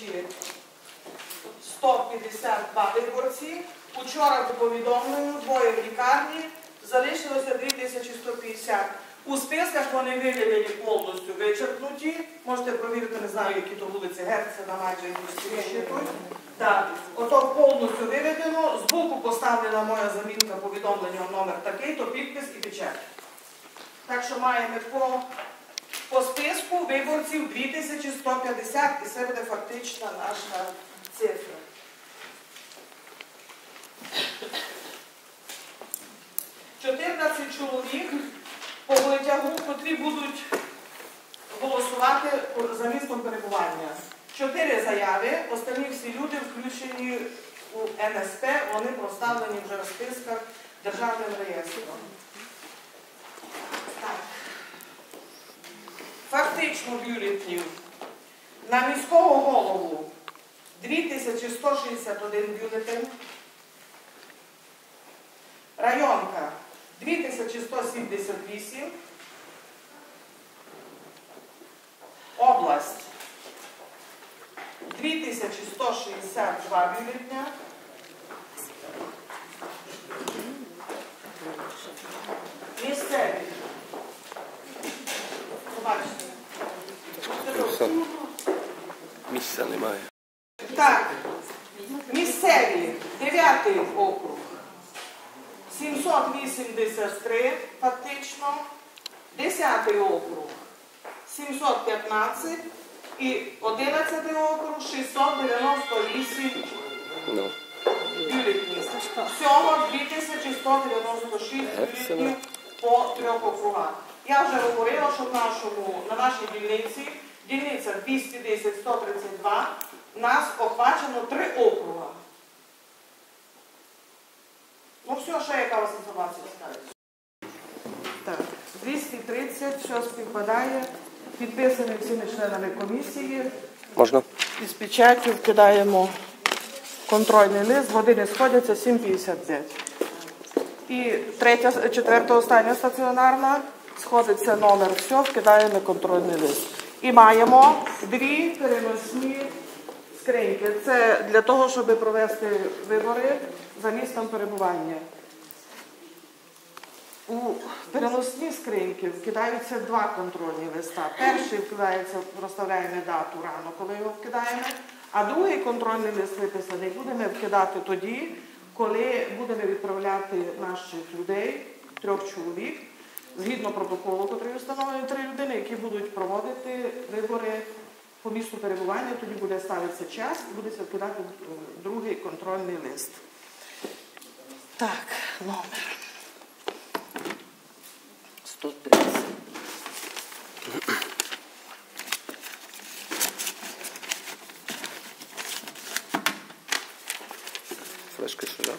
2152 виборці. Учора по повідомленню двоє в лікарні, залишилося 2150. У списках вони виведені повністю вичерпнуті. Можете провірити, не знаю, які то вулиці Герцена, майже тут. Так, ото повністю виведено. Збоку поставлена моя замітка повідомлення номер такий, то підпис і печать. Так що маємо по, по списку виборців 2150 і це буде фактична наша цифра. Чоловік по витягу, котрі будуть голосувати за містом перебування. Чотири заяви, останні всі люди включені у НСП, вони проставлені вже в списках державним реєстром. Фактично бюлетнів. На міського голову 2161 бюлетень. Районка 2178. Область 2162 бюлетня. Місцеві. Побачите. Все. Місця немає. Так, місцеві, 9 округ, 783 фактично, 10 округ, 715 і 11 округ, 698 Ну, бюлетнів. Всього 2196 бюлетнів по трьох округах. Я вже говорила, що в нашому, на нашій дільниці, дільниця 210-132, нас охвачено три округа. Ну все, ще яка у вас інформація скаже? Так, 230, все співпадає, підписані всіми членами комісії. можна? Із печаттю вкидаємо контрольний лист, години сходяться 7.55. І третя, четверта, остання стаціонарна, сходиться номер, все, вкидаємо контрольний лист. І маємо дві переносні скриньки. Це для того, щоб провести вибори за містом перебування. У переносні скриньки вкидаються два контрольні листа. Перший вкидається, розставляємо дату рано, коли його вкидаємо, а другий контрольний лист виписаний будемо вкидати тоді, коли будемо відправляти наших людей, трьох чоловік, згідно протоколу, який встановлені три людини, які будуть проводити вибори по місту перебування, тоді буде ставитися час і буде вкидати е, другий контрольний лист. Так, номер. 130. Флешки сюди.